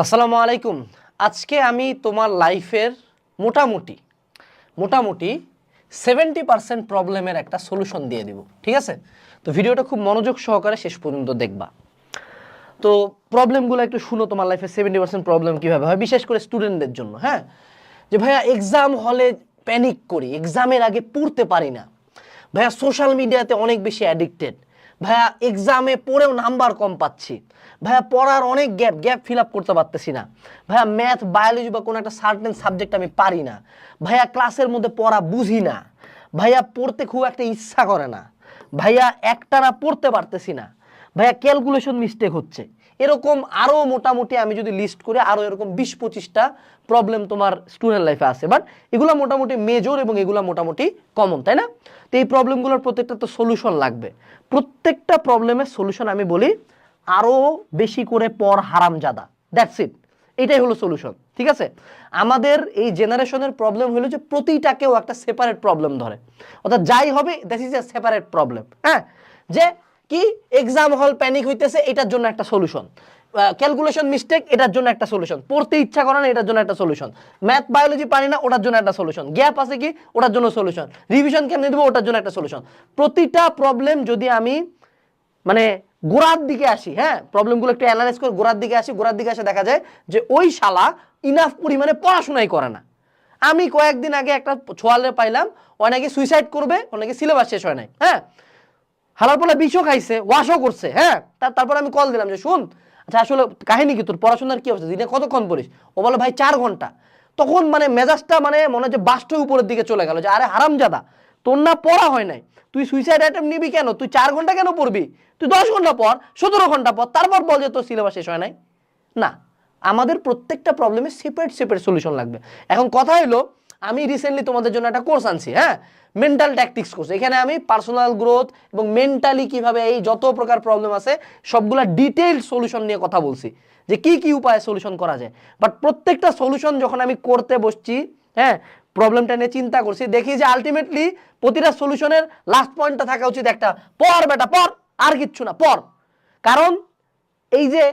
আসসালামু আলাইকুম। আজকে আমি তোমার লাইফের মোটামুটি মোটামুটি সেভেন্টি পার্সেন্ট প্রবলেমের একটা সলিউশন দিয়ে দিব, ঠিক আছে? তো ভিডিওটা খুব মনোযোগ সহকারে শেষ পর্যন্ত দেখবা। তো প্রবলেমগুলো একটু শুনো তোমার লাইফে সেভেন্টি পার্সেন্ট প্রবলেম কীভাবে হয়, বিশেষ করে স্টুডেন্টদের জন্য হ্যাঁ? যে ভাইয়া এক্সাম হলে প্যানিক করি এক্সামের আগে পড়তে পারি না। ভাইয়া সোশ্যাল মিডিয়াতে অনেক বেশি অ্যাডিক্টেড ভাইয়া এক্সামে পড়েও নাম্বার কম পাচ্ছি। ভাইয়া, পড়ার অনেক গ্যাপ গ্যাপ ফিল আপ করতে পারতেছি না। ভাইয়া ম্যাথ বায়োলজি বা কোনো একটা সার্টেন সাবজেক্ট আমি পারি না। ভাইয়া ক্লাসের মধ্যে পড়া বুঝি না। ভাইয়া, পড়তে খুব একটা ইচ্ছা করে না। ভাইয়া, একটানা পড়তে পারতেছি না। ভাইয়া ক্যালকুলেশন মিস্টেক হচ্ছে। এরকম আরও মোটামুটি আমি যদি লিস্ট করি আরও এরকম বিশ পঁচিশটা প্রবলেম তোমার স্টুডেন্ট লাইফে আছে। বাট এগুলো মোটামুটি মেজর এবং এগুলো মোটামুটি কমন তাই না? তো এই প্রবলেমগুলোর প্রত্যেকটা তো সলিউশন লাগবে। প্রত্যেকটা প্রবলেমের সলিউশন আমি বলি আরও বেশি করে পর হারামজাদা। দ্যাটস ইট এটাই হলো সলিউশন ঠিক আছে? আমাদের এই জেনারেশনের প্রবলেম হলো যে প্রতিটাকেও একটা সেপারেট প্রবলেম ধরে। অর্থাৎ যাই হবে that is a separate problem হ্যাঁ? যে কি? এক্সাম হল প্যানিক হইতেছে, এটার জন্য একটা সলিউশন ক্যালকুলেশন মিস্টেক এটার জন্য একটা সলিউশন পড়তে ইচ্ছা করে না, এটার জন্য একটা সলিউশন ম্যাথ বায়োলজি পারি না, ওটার জন্য একটা সলিউশন গ্যাপ আছে কি? ওটার জন্য সলিউশন রিভিশন কেমনে দেবো, ওটার জন্য একটা সলিউশন প্রতিটা প্রবলেম যদি আমি মানে গোড়ার দিকে আসি হ্যাঁ? প্রবলেমগুলো একটু অ্যানালাইজ করে গোড়ার দিকে আসি, গোড়ার দিকে আসে দেখা যায় যে ওই শালা ইনাফ পরিমাণে পড়াশোনাই করে না। আমি কয়েকদিন আগে একটা ছোয়ালে পাইলাম, অনেকে সুইসাইড করবে ও নাকি সিলেবাস শেষ হয় নাই হ্যাঁ? হালার পরে বিষও খাইছে, ওয়াশও করছে হ্যাঁ? তারপর আমি কল দিলাম যে, শুন আচ্ছা আসলে কাহিনী কি তোর? পড়াশোনার কি অবস্থা? দিনে কতক্ষণ পড়িস? ও বলে ভাই, চার ঘণ্টা। তখন মানে মেজাজটা মানে মনে হচ্ছে বাস্ট উপরের দিকে চলে গেল যে, আরে হারাম হারামজাদা, তোর না পড়া হয় নাই। তুই সুইসাইড আইটেম নিবি কেন? তুই চার ঘণ্টা কেন পড়বি? তুই দশ ঘণ্টা পর সতেরো ঘণ্টা পর তারপর বল যে তোর সিলেবাস শেষ হয় নাই। না, আমাদের প্রত্যেকটা প্রবলেমে সেপারেট সেপারেট সলিউশন লাগবে। এখন কথা হলো আমি রিসেন্টলি তোমাদের জন্য একটা কোর্স আনছি হ্যাঁ? মেন্টাল ট্যাকটিক্স কোর্স এখানে আমি পার্সোনাল গ্রোথ এবং মেন্টালি কীভাবে এই যত প্রকার প্রবলেম আছে, সবগুলা ডিটেইলড সলিউশন নিয়ে কথা বলছি, যে কি কি উপায়ে সলিউশন করা যায়। বাট প্রত্যেকটা সলিউশন যখন আমি করতে বসছি হ্যাঁ প্রবলেমটা নিয়ে চিন্তা করছি, দেখি যে আলটিমেটলি প্রতিটা সলিউশনের লাস্ট পয়েন্টটা থাকা উচিত একটা। পর বেটা, পর। আর কিচ্ছু না, পর। কারণ এই যে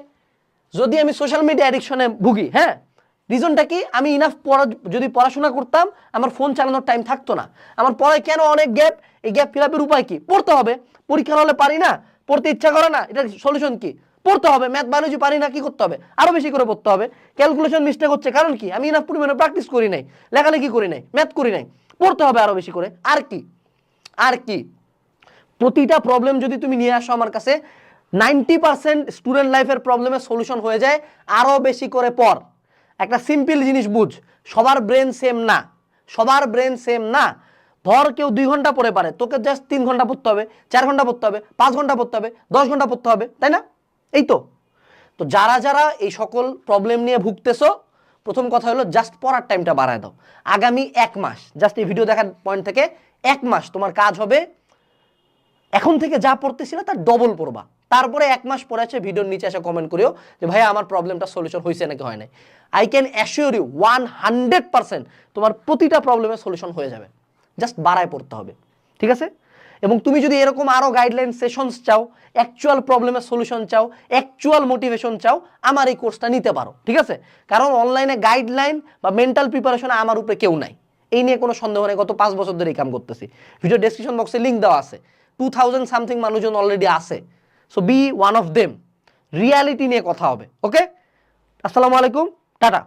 যদি আমি সোশ্যাল মিডিয়া অ্যাডিকশনে ভুগি হ্যাঁ রিজনটা কি? আমি ইনাফ পড়া, যদি পড়াশোনা করতাম, আমার ফোন চালানোর টাইম থাকতো না। আমার পড়ায় কেন অনেক গ্যাপ এই গ্যাপ ফিল আপের উপায় কি? পড়তে হবে। পরীক্ষা হলে পারি না? পড়তে ইচ্ছা করে না? এটার সলিউশন কি? পড়তে হবে। ম্যাথ বায়োলজি পারি না, কি করতে হবে? আরও বেশি করে পড়তে হবে। ক্যালকুলেশন মিস্টেক হচ্ছে। কারণ কি? আমি ইনাফ পরিমাণে প্র্যাকটিস করি নাই। লেখালেখি করি নাই। ম্যাথ করি নাই। পড়তে হবে আরও বেশি করে। আর কি? আর কি? প্রতিটা প্রবলেম যদি তুমি নিয়ে আসো আমার কাছে নাইনটি পার্সেন্ট স্টুডেন্ট লাইফের প্রবলেমের সলিউশন হয়ে যায়। আরও বেশি করে পর একটা সিম্পল জিনিস বুঝ। সবার ব্রেন সেম না। সবার ব্রেন সেম না। ধর কেউ দুই ঘণ্টা পড়ে পারে, তোকে জাস্ট তিন ঘণ্টা পড়তে হবে, চার ঘণ্টা পড়তে হবে, পাঁচ ঘণ্টা পড়তে হবে, দশ ঘণ্টা পড়তে হবে, তাই না? এই তো। তো যারা যারা এই সকল প্রবলেম নিয়ে ভুগতেছো, প্রথম কথা হলো জাস্ট পড়ার টাইমটা বাড়ায় দাও। আগামী এক মাস জাস্ট এই ভিডিও দেখার পয়েন্ট থেকে এক মাস তোমার কাজ হবে এখন থেকে যা পড়তেছিল তার ডবল পড়বা। তারপরে এক মাস পরে আছে ভিডিওর নিচে এসে কমেন্ট করিও যে ভাই আমার প্রবলেমটা সলিউশন হয়েছে নাকি হয় নাই? I can assure you one hundred percent তোমার প্রতিটা প্রবলেমের সলিউশন হয়ে যাবে। জাস্ট বাড়ায় পড়তে হবে। ঠিক আছে? এবং তুমি যদি এরকম আরও গাইডলাইন সেশনস চাও অ্যাকচুয়াল প্রবলেমের সলিউশন চাও অ্যাকচুয়াল মোটিভেশন চাও, আমার এই কোর্সটা নিতে পারো। ঠিক আছে? কারণ অনলাইনে গাইডলাইন বা মেন্টাল প্রিপারেশন আমার উপরে কেউ নাই। এই নিয়ে কোনো সন্দেহ নেই। গত পাঁচ বছর ধরে এই কাম করতেছি। ভিডিও ডেসক্রিপশন বক্সে লিঙ্ক দেওয়া আছে। টু থাউজেন্ড সামথিং মানুষজন অলরেডি আছে। So be one of them reality নিয়ে কথা হবে ওকে আসসালামু আলাইকুম, টাটা।